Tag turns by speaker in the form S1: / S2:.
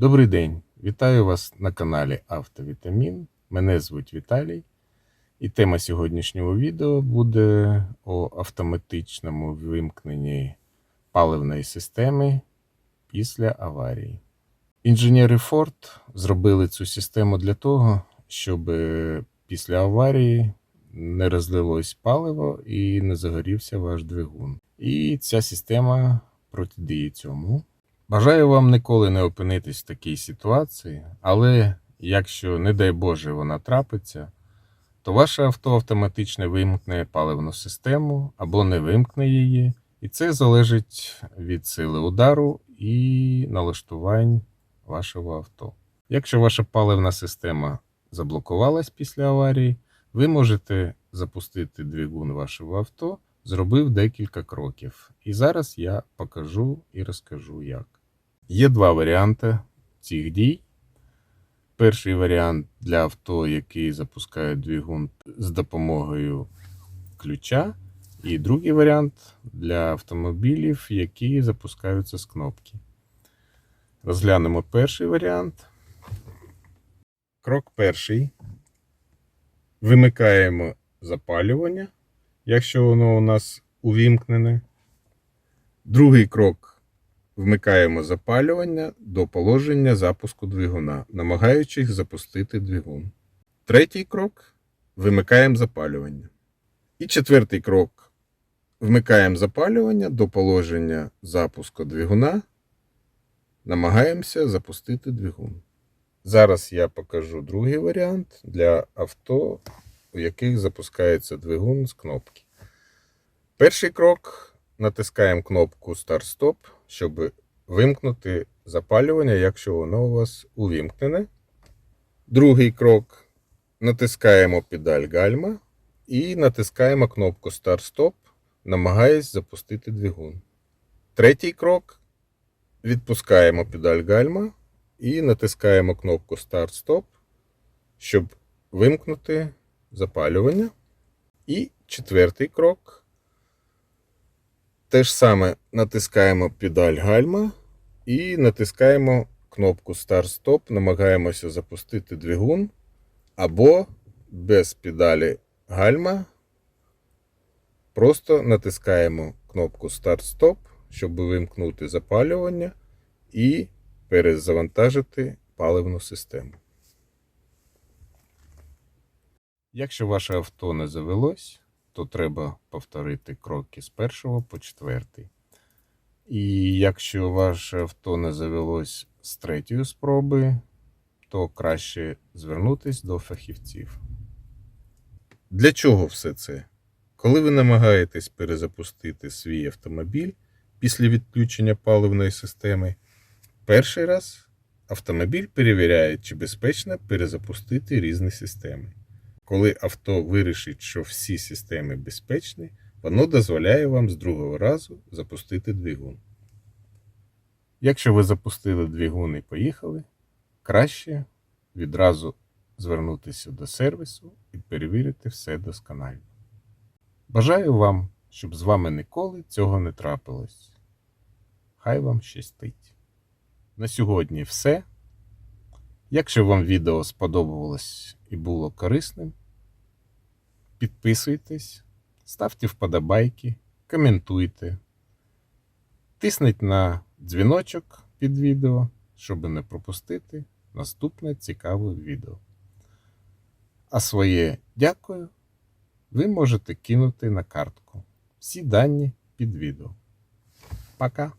S1: Добрий день! Вітаю вас на каналі Автовітамін. Мене звуть Віталій, і тема сьогоднішнього відео буде о автоматичному вимкненні паливної системи після аварії. Інженери Ford зробили цю систему для того, щоб після аварії не розлилось паливо і не загорівся ваш двигун. І ця система протидіє цьому. Бажаю вам ніколи не опинитись в такій ситуації, але якщо, не дай Боже, вона трапиться, то ваше авто автоматично вимкне паливну систему або не вимкне її, і це залежить від сили удару і налаштувань вашого авто. Якщо ваша паливна система заблокувалась після аварії, ви можете запустити двигун вашого авто, зробив декілька кроків. І зараз я покажу і розкажу як. Є два варіанти цих дій. Перший варіант для авто, який запускає двигун з допомогою ключа. І другий варіант для автомобілів, які запускаються з кнопки. Розглянемо перший варіант. Крок перший. Вимикаємо запалювання, якщо воно у нас увімкнене. Другий крок. Вмикаємо запалювання до положення запуску двигуна, намагаючись запустити двигун. Третій крок. Вимикаємо запалювання. І четвертий крок. Вмикаємо запалювання до положення запуску двигуна. Намагаємося запустити двигун. Зараз я покажу другий варіант для авто, у яких запускається двигун з кнопки. Перший крок натискаємо кнопку Старт-Стоп, щоб вимкнути запалювання, якщо воно у вас увімкнене. Другий крок натискаємо педаль гальма і натискаємо кнопку Старт-Стоп, намагаючись запустити двигун. Третій крок відпускаємо педаль гальма і натискаємо кнопку Старт-Стоп, щоб вимкнути запалювання. І четвертий крок. Те ж саме натискаємо педаль гальма і натискаємо кнопку Старт-Стоп, намагаємося запустити двигун або без педалі гальма. Просто натискаємо кнопку Старт-Стоп, щоб вимкнути запалювання і перезавантажити паливну систему. Якщо ваше авто не завелось, то треба повторити кроки з першого по четвертий. І якщо ваше авто не завелось з третьої спроби, то краще звернутися до фахівців. Для чого все це? Коли ви намагаєтесь перезапустити свій автомобіль після відключення паливної системи, перший раз автомобіль перевіряє, чи безпечно перезапустити різні системи. Коли авто вирішить, що всі системи безпечні, воно дозволяє вам з другого разу запустити двигун. Якщо ви запустили двигун і поїхали, краще відразу звернутися до сервісу і перевірити все досконально. Бажаю вам, щоб з вами ніколи цього не трапилось. Хай вам щастить. На сьогодні все. Якщо вам відео сподобалось і було корисним, підписуйтесь, ставте вподобайки, коментуйте, тисніть на дзвіночок під відео, щоб не пропустити наступне цікаве відео. А своє дякую ви можете кинути на картку. Всі дані під відео. Пока!